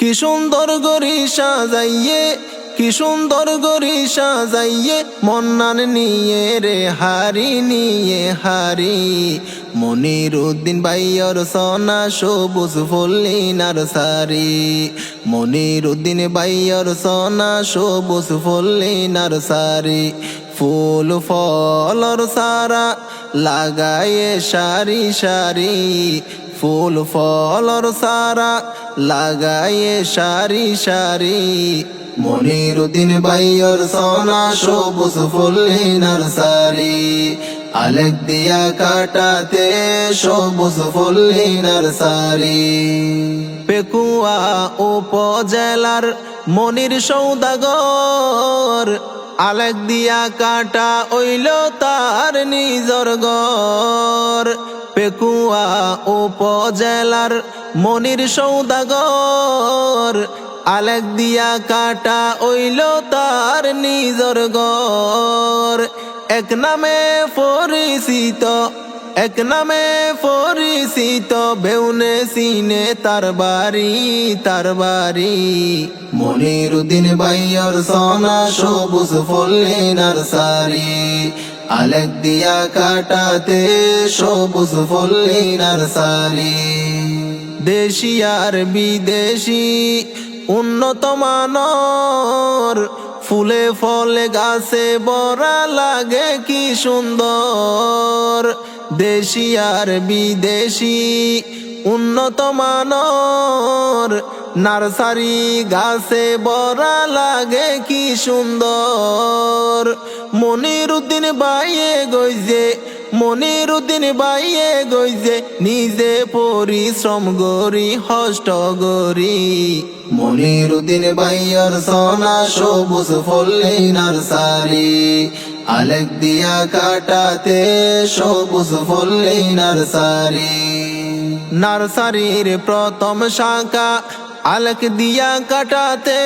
কি সুন্দর গরি সাজাইয়ে, কি সুন্দর গরি সাজাইয়ে, মন্নান নিয়ে রে, হারি নিয়ে হারি। মনির উদ্দিন বাইয়র সনা সবুজ ফল্লিনার সারি মনির উদ্দিন বাইয়র সনা সবুজ ফল্লিনার সারি ফুল ফলর সারা লাগায়ে সারি সারি। ফুল ফলর সারা লাগায়ে সারি সারি। মনিরুদ্দিন বাইয়র সোনা সবুজ ফুলিনার সারি। আলেক দিয়া কাটাতে সবুজ ফুলিনার সারি। পেকুয়া উপজেলার মনির সৌদাগর। আলেক দিয়া কাটা ওইল তার নিজর গর পেকুয়া উপজেলার মনির সৌদাগর, আলেক দিয়া কাটা ওইল তার নিজর গর এক নামে পরিচিত এক নামে পরিচিত বেউনে সিনে তার বাড়ি তার বাড়ি। মনিরুদ্দিন বাইয়র সোনা সবুজ ফল্লিনার সারি আলেক দিয়া কাটাতে সবুজ ফল্লিনার সারি দেশি আর বিদেশি, উন্নত মানর, ফুলে ফলে গাছে বড়া লাগে কি সুন্দর। দেশি আর বিদেশি, উন্নত মানর, নার্সারি গাছে বড়া লাগে কি সুন্দর। মনিরুদ্দিন বাইয়ে গইজে মনিরুদ্দিন বাইয়ে গইজে নিজে পরিশ্রম গরি হষ্ট গরি মনিরুদ্দিন বাইয়র সোনা সবুজ ফল্লিনার সারি আলেক দিয়া কাটাতে সবুজ ফল্লিনার সারি নার্সারির প্রথম শাখা আলেক দিয়া কাটাতে।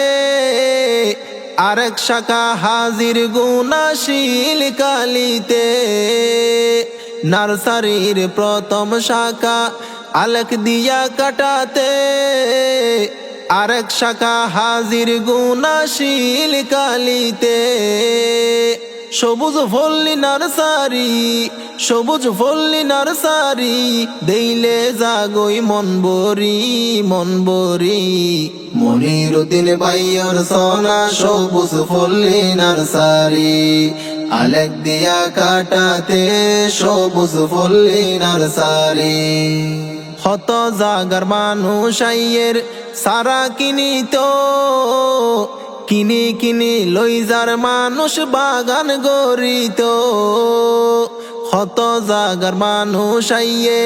আরেক শাখা হাজির গুণাশীল কালিতে। নার্সারির প্রথম শাখা আলেক দিয়া কাটাতে। আরেক শাখা হাজির গুণাশীল কালিতে। সবুজ ফল্লি নার্সারি, সবুজ ফল্লি নার্সারি, দেইলে জাগই মন বরি মন বরি মনিরুদ্দিন বাইয়র সোনা সবুজ ফল্লি নার্সারি আলেক দিয়া কাটাতে সবুজ ফল্লি নার্সারি। হত জাগার মানুষ আইয়ের সারা কিনিত। কিনি কিনি লইজার মানুষ বাগান গরিত হত জাগার মানুষ আইয়ে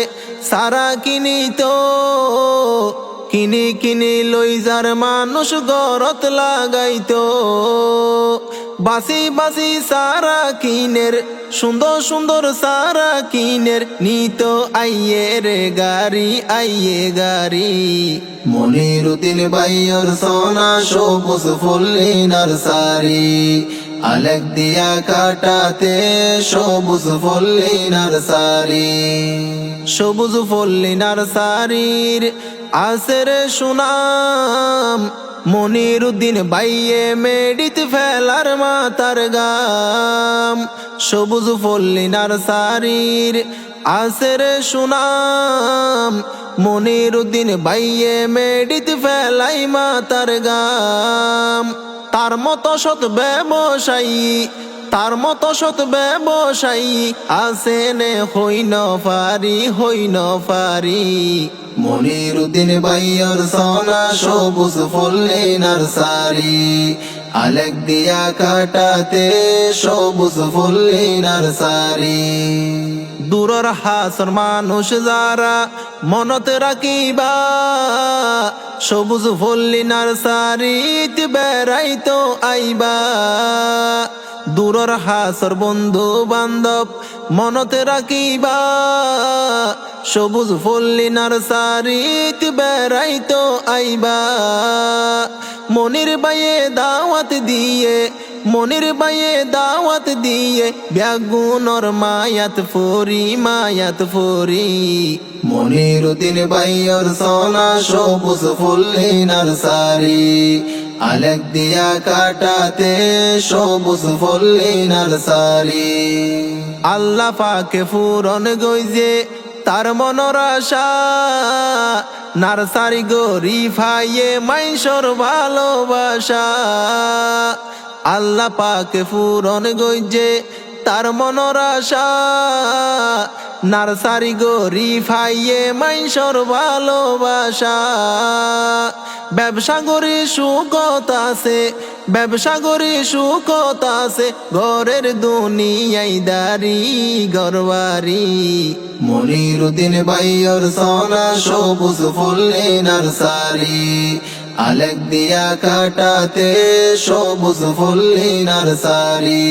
সারা কিনিত। কিনি কিনি লইজার মানুষ গরত লাগাইতো। বাসি বাসি সারা কিনের, সুন্দর সুন্দর সারা কিনের, নিত আইয়ে রে গাড়ি, আইয়ে গাড়ি। মনিরুদ্দিন বাইয়র সোনা সবুজ ফুল্লিনার সারি আলেক দিয়া কাটাতে সবুজ ফুল্লিনার সারি সবুজ ফুল্লিনার সারির আসের সুনাম মনিরুদ্দিন বাইয়ে মেডিত ফেলার মাতার গাম। সবুজ ফল্লিনার সারির আসের সুনাম। মনিরুদ্দিন বাইয়ে মেডিত ফেলাই মাতার গাম। তার মতো সৎ ব্যবসায়ী তার মতো সৎ ব্যবসায়ী আসে নে, হইন পারি হইন পারি মনিরুদ্দিন বাইয়র সোনা, সবুজ ফল্লিনার সারি আলেক দিয়া কাটাতে সবুজ ফল্লিনার সারি দূরর হাসর মানুষ যারা মনত রাখিবা, সবুজ ফল্লিনার সারিত বেড়াইতো আইবা। দূরর হাসর বন্ধু বান্ধব, মনতে রাখিবা, সবুজ ফল্লিনার সারিত বেড়াইতো আইবা। মনির বাইয়ে দাওয়াত দিয়ে, মনির বাইয়ে দাওয়াত দিয়ে ব্যাগুনর মায়াত ফরি মায়াত ফরি। মনির উদ্দিন বাইয়র সোনা সবুজ ফুল্লিনার সারি আলেক দিয়া কাটাতে সবুজ ফুল্লিনার সারি। আল্লাহ পাকে ফুরন গইজে তার মনর আশা। নার্সারি গরি ফাইয়ে মাইশর ভালোবাসা। আল্লাহ পাকে ফুরন গইজে তার মনর আশা। নার্সারি গরি ফাইয়ে মাইশর ভালোবাসা। ব্যবসা করি সুখত আছে। ব্যবসা করি সুখত আছে। ঘরের দুনিয়াই দারি গরবারি মনির উদ্দিন বাইয়র সোনা, সবুজ ফুলে নার্সারি। আলেক দিয়া কাটাতে সবুজ ফুল্লি নার্সারি।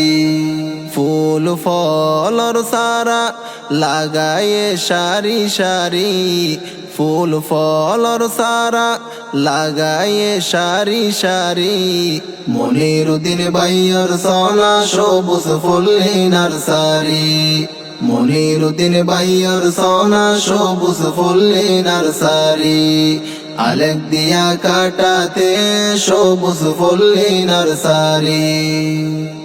ফুল ফলর সারা লাগায়ে সারি সারি। ফুল ফলর সারা লাগায়ে সারি সারি। মনির উদ্দিন বাইয়র সোনা সবুজ ফুল্লি নার্সারি। মনির উদ্দিন বাইয়র সোনা সবুজ ফুল্লি নার্সারি। আলেক দিয়া কাটাতে সবুজ ফুল্লি নার্সারি।